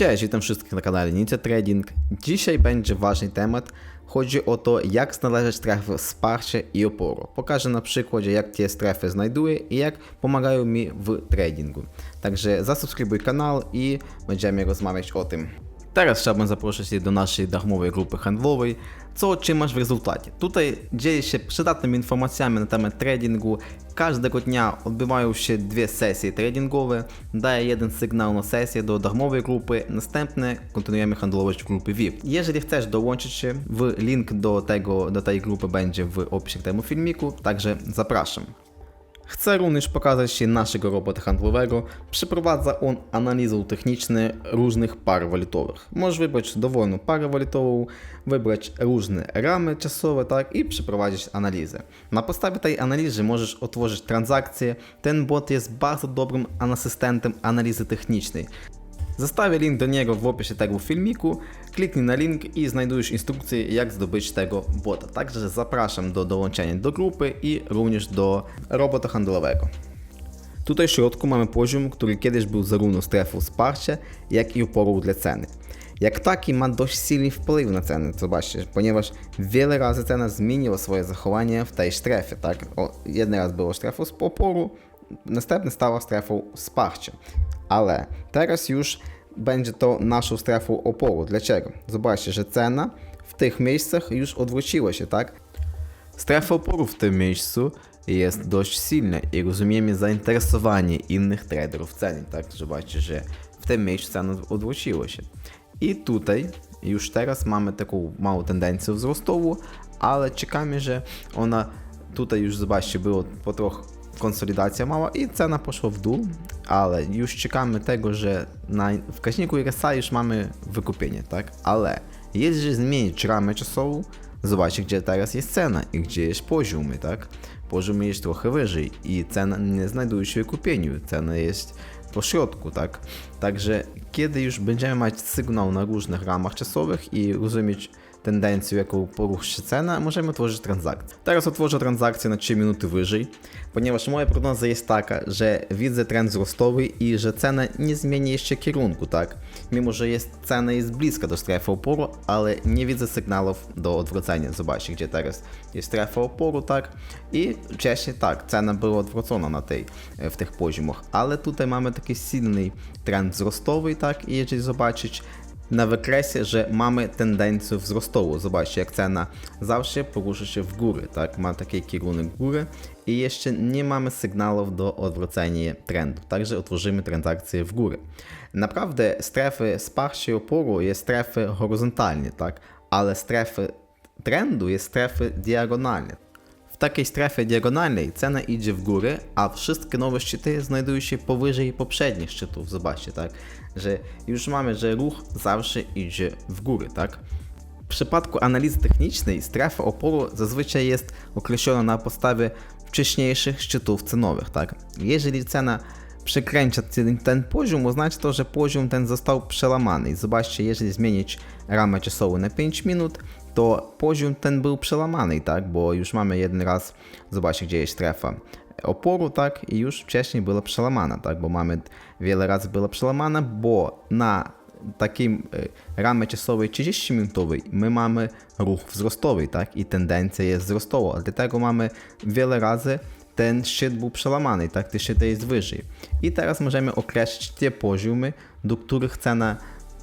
Cześć, witam wszystkich na kanale Ninja Trading. Dzisiaj będzie ważny temat. Chodzi o to, jak znaleźć strefy wsparcia i oporu. Pokażę na przykładzie, jak te strefy znajduję i jak pomagają mi w tradingu. Także zasubskrybuj kanał i będziemy rozmawiać o tym. Teraz chciałbym zaprosić Cię do naszej darmowej grupy handlowej, co otrzymasz w rezultacie. Tutaj dzielę się przydatnymi informacjami na temat tradingu. Każdego dnia odbywają się dwie sesje tradingowe, daję jeden sygnał na sesję do darmowej grupy, następne kontynuujemy handlować w grupie VIP. Jeżeli chcesz dołączyć się, link do, tego, do tej grupy będzie w opisie k temu filmiku, także zapraszam. Chcę również pokazać się naszego robota handlowego. Przeprowadza on analizę techniczną różnych par walutowych. Możesz wybrać dowolną parę walutową, wybrać różne ramy czasowe, tak i przeprowadzić analizę. Na podstawie tej analizy możesz otworzyć transakcje. Ten bot jest bardzo dobrym asystentem analizy technicznej. Zostawię link do niego w opisie tego filmiku. Kliknij na link i znajdujesz instrukcję, jak zdobyć tego bota. Także zapraszam do dołączenia do grupy i również do robota handlowego. Tutaj w środku mamy poziom, który kiedyś był zarówno strefą wsparcia, jak i oporą dla ceny. Jak taki ma dość silny wpływ na cenę, zobaczcie, ponieważ wiele razy cena zmieniła swoje zachowanie w tej strefie, tak? O, jeden raz było strefą oporu, następny stała strefą wsparcia. Ale teraz już będzie to naszą strefą oporu. Dlaczego? Zobaczcie, że cena w tych miejscach już odwróciła się, tak? Strefa oporu w tym miejscu jest dość silna i rozumiemy zainteresowanie innych traderów ceny, tak? Zobaczcie, że w tym miejscu cena odwróciła się. I tutaj już teraz mamy taką małą tendencję wzrostową, ale czekamy, że ona tutaj już zobaczcie, było po trochę konsolidacja mała i cena poszła w dół, ale już czekamy tego, że na wskaźniku RSI już mamy wykupienie, tak? Ale jeżeli zmienić ramę czasową, zobaczcie gdzie teraz jest cena i gdzie jest poziomy, tak? Poziom jest trochę wyżej i cena nie znajduje się w wykupieniu, cena jest po środku, tak? Także kiedy już będziemy mieć sygnał na różnych ramach czasowych i rozumieć tendencję, jaką poruszy cena, możemy otworzyć transakcję. Teraz otworzę transakcję na 3 minuty wyżej, ponieważ moja prognoza jest taka, że widzę trend wzrostowy i że cena nie zmieni jeszcze kierunku, tak? Mimo, że jest, cena jest bliska do strefy oporu, ale nie widzę sygnałów do odwrócenia. Zobaczcie, gdzie teraz jest strefa oporu, tak? I wcześniej tak, cena była odwrócona na tej, w tych poziomach, ale tutaj mamy taki silny trend wzrostowy, tak? I jeżeli zobaczyć na wykresie, że mamy tendencję wzrostową. Zobaczcie, jak cena zawsze porusza się w górę, tak? Ma taki kierunek w górę i jeszcze nie mamy sygnałów do odwrócenia trendu, także otworzymy transakcję w górę. Naprawdę strefy wsparcia i oporu jest strefy horyzontalnie, tak? Ale strefy trendu jest strefy diagonalnie. Takiej strefie diagonalnej cena idzie w górę, a wszystkie nowe szczyty znajdują się powyżej poprzednich szczytów. Zobaczcie, tak? Że już mamy, że ruch zawsze idzie w górę, tak? W przypadku analizy technicznej strefa oporu zazwyczaj jest określona na podstawie wcześniejszych szczytów cenowych, tak? Jeżeli cena przekręcia ten, poziom, oznacza to, że poziom ten został przełamany. Zobaczcie, jeżeli zmienić ramę czasową na 5 minut, to poziom ten był przełamany, tak? Bo już mamy jeden raz, zobaczcie, gdzie jest strefa oporu, tak? I już wcześniej była przełamana, tak? Bo mamy wiele razy była przełamana, bo na takim ramie czasowej 30-minutowej my mamy ruch wzrostowy, tak? I tendencja jest wzrostowa, dlatego mamy wiele razy ten szczyt był przełamany, tak? Ten szczyt jest wyżej. I teraz możemy określić te poziomy, do których cena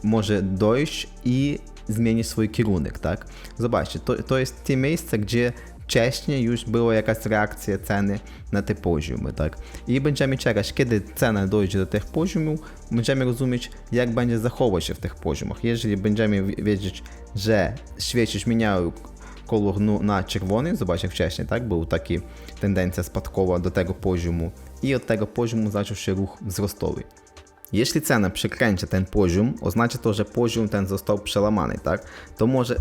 może dojść i zmienić swój kierunek, tak? Zobaczcie, to, to jest te miejsce, gdzie wcześniej już była jakaś reakcja ceny na te poziomy, tak? I będziemy czekać, kiedy cena dojdzie do tych poziomów, będziemy rozumieć, jak będzie zachować się w tych poziomach. Jeżeli będziemy wiedzieć, że świeci zmieniają kolor na czerwony, zobaczcie wcześniej, tak? Był taki tendencja spadkowa do tego poziomu i od tego poziomu zaczął się ruch wzrostowy. Jeśli cena przekręcia ten poziom, oznacza to, że poziom ten został przełamany, tak? To może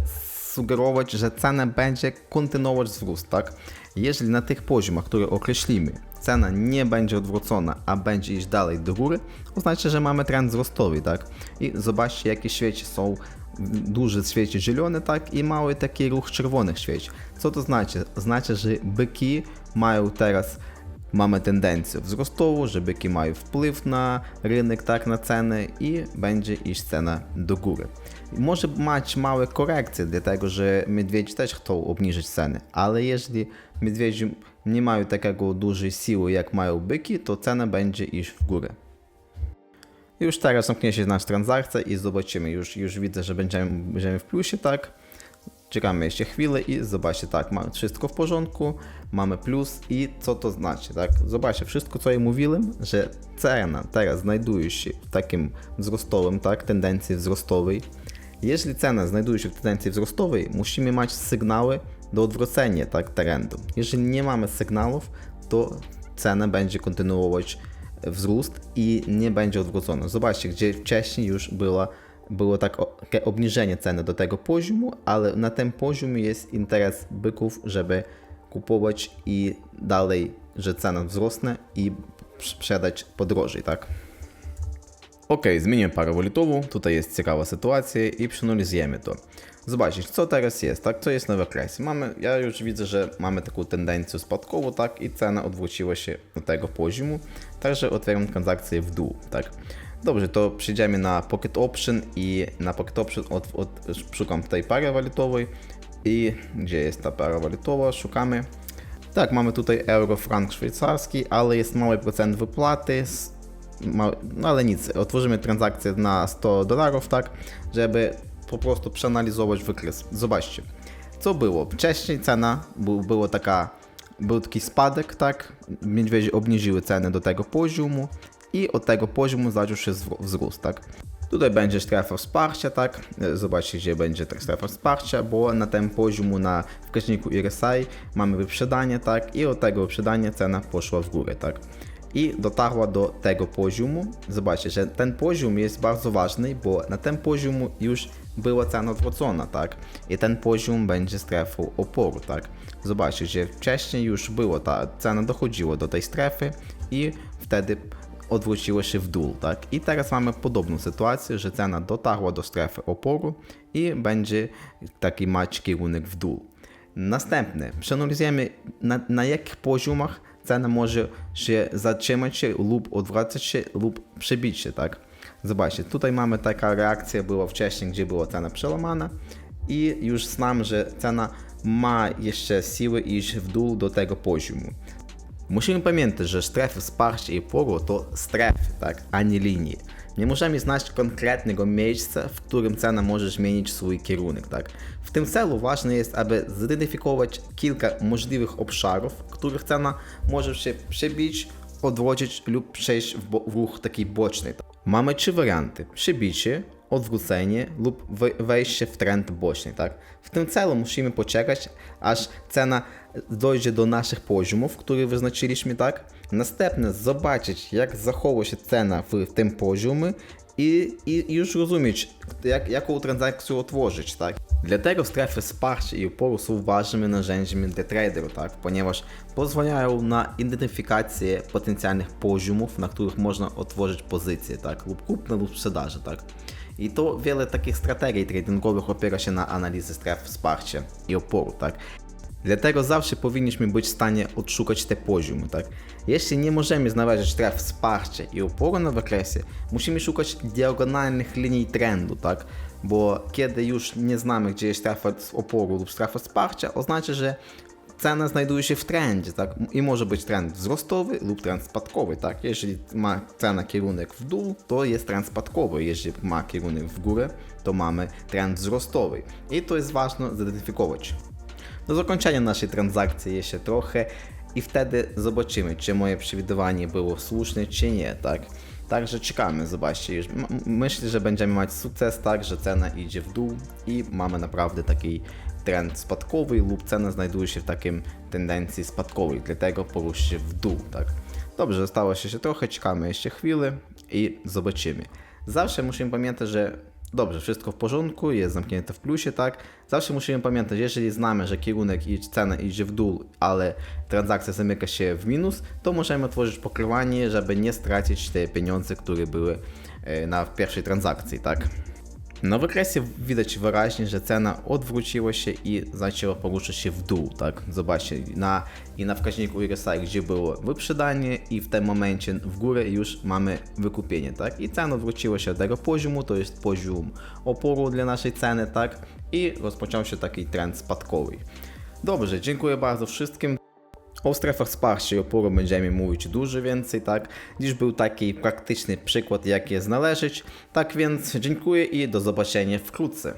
sugerować, że cena będzie kontynuować wzrost, tak? Jeżeli na tych poziomach, które określimy, cena nie będzie odwrócona, a będzie iść dalej do góry, oznacza, że mamy trend wzrostowy, tak? I zobaczcie, jakie świeci są duże świeci zielone, tak? I mały taki ruch czerwonych świeci. Co to znaczy? Znaczy, że byki mają teraz mamy tendencję wzrostową, że byki mają wpływ na rynek, tak, na ceny i będzie iść cena do góry. Może mać małe korekcje, dlatego że medwiedzi też chcą obniżyć ceny, ale jeżeli medwiedzi nie mają takiego dużej siły jak mają byki, to cena będzie iść w górę. Już teraz zamknie się nasza transakcja i zobaczymy. Już, już widzę, że będziemy, będziemy w plusie, tak. Czekamy jeszcze chwilę i zobaczcie, tak, mamy wszystko w porządku, mamy plus i co to znaczy, tak? Zobaczcie, wszystko co ja mówiłem, że cena teraz znajduje się w takim wzrostowym, tak, tendencji wzrostowej. Jeśli cena znajduje się w tendencji wzrostowej, musimy mieć sygnały do odwrócenia, tak, trendu. Jeżeli nie mamy sygnałów, to cena będzie kontynuować wzrost i nie będzie odwrócona. Zobaczcie, gdzie wcześniej już była, było tak takie obniżenie ceny do tego poziomu, ale na tym poziomie jest interes byków, żeby kupować i dalej, że cena wzrosnie i sprzedać podrożej, tak? Ok, zmienimy parę walutową, tutaj jest ciekawa sytuacja i przeanalizujemy to. Zobaczcie, co teraz jest, tak? Co jest na wykresie? Mamy, ja już widzę, że mamy taką tendencję spadkową, tak? I cena odwróciła się do tego poziomu, także otwieram transakcję w dół, tak? Dobrze, to przejdziemy na Pocket Option i na Pocket Option od, od, szukam tej pary walutowej i gdzie jest ta para walutowa, szukamy. Tak, mamy tutaj euro, frank szwajcarski, ale jest mały procent wypłaty, no ale nic, otworzymy transakcję na 100 dolarów, tak, żeby po prostu przeanalizować wykres. Zobaczcie, co było. Wcześniej cena był, było taka, był taki spadek, tak, niedźwiedzie obniżyły cenę do tego poziomu i od tego poziomu zaczął się wzrost, tak. Tutaj będzie strefa wsparcia, tak? Zobaczcie, gdzie będzie ta strefa wsparcia, bo na tym poziomu na wskaźniku RSI mamy wyprzedanie, tak? I od tego wyprzedania cena poszła w górę, tak? I dotarła do tego poziomu. Zobaczcie, że ten poziom jest bardzo ważny, bo na tym poziomu już była cena odwrócona, tak? I ten poziom będzie strefą oporu, tak? Zobaczcie, że wcześniej już było ta cena dochodziła do tej strefy i wtedy odwróciło się w dół, tak? I teraz mamy podobną sytuację, że cena dotarła do strefy oporu i będzie taki mać kierunek w dół. Następne, przeanalizujemy na, na jakich poziomach cena może się zatrzymać się lub odwracać się lub przebić się, tak? Zobaczcie, tutaj mamy taka reakcja była wcześniej, gdzie była cena przełamana i już znam, że cena ma jeszcze siły iść w dół do tego poziomu. Musimy pamiętać, że strefy wsparcia i oporu to strefy, tak, a nie linie. Nie możemy znaleźć konkretnego miejsca, w którym cena może zmienić swój kierunek, tak. W tym celu ważne jest, aby zidentyfikować kilka możliwych obszarów, w których cena może się przebić, odwrócić lub przejść w, w ruch taki boczny. Mamy trzy warianty: przebicie, odwrócenie lub we- wejście w trend boczny, tak? W tym celu musimy poczekać, aż cena dojdzie do naszych poziomów, które wyznaczyliśmy, tak? Następnie zobaczyć, jak zachowa się cena w tym poziomie i, i już rozumieć, jak, jaką transakcję otworzyć, tak? Dlatego strefy wsparcia i oporu są ważnymi narzędziami dla traderów, tak? Ponieważ pozwalają na identyfikację potencjalnych poziomów, na których można otworzyć pozycje, tak? Lub kupno lub sprzedaży, tak? I to wiele takich strategii tradingowych opiera się na analizie stref wsparcia i oporu, tak? Dlatego zawsze powinniśmy być w stanie odszukać te poziomy, tak? Jeśli nie możemy znaleźć stref wsparcia i oporu na wykresie, musimy szukać diagonalnych linii trendu, tak? Bo kiedy już nie znamy, gdzie jest strefa oporu lub strefa wsparcia, oznacza, że cena znajduje się w trendzie, tak? I może być trend wzrostowy lub trend spadkowy, tak? Jeżeli ma cena kierunek w dół, to jest trend spadkowy. Jeżeli ma kierunek w górę, to mamy trend wzrostowy. I to jest ważne zidentyfikować. Do zakończenia naszej transakcji jeszcze trochę i wtedy zobaczymy, czy moje przewidywanie było słuszne, czy nie, tak? Także czekamy, zobaczcie, już myślę, że będziemy mieć sukces, tak, że cena idzie w dół i mamy naprawdę taki trend spadkowy lub cena znajduje się w takim tendencji spadkowej, dlatego poruszy się w dół, tak? Dobrze, zostało się trochę, czekamy jeszcze chwilę i zobaczymy. Zawsze musimy pamiętać, że dobrze, wszystko w porządku, jest zamknięte w plusie, tak? Zawsze musimy pamiętać, jeżeli znamy, że kierunek i cena idzie w dół, ale transakcja zamyka się w minus, to możemy otworzyć pokrywanie, żeby nie stracić te pieniądze, które były e, na pierwszej transakcji, tak? Na wykresie widać wyraźnie, że cena odwróciła się i zaczęła poruszać się w dół, tak? Zobaczcie, na, i na wskaźniku RSI, gdzie było wyprzedanie i w tym momencie w górę już mamy wykupienie, tak? I cena wróciła się do tego poziomu, to jest poziom oporu dla naszej ceny, tak? I rozpoczął się taki trend spadkowy. Dobrze, dziękuję bardzo wszystkim. O strefach wsparcia i oporu będziemy mówić dużo więcej, tak? Dziś był taki praktyczny przykład, jak je znaleźć. Tak więc dziękuję i do zobaczenia wkrótce.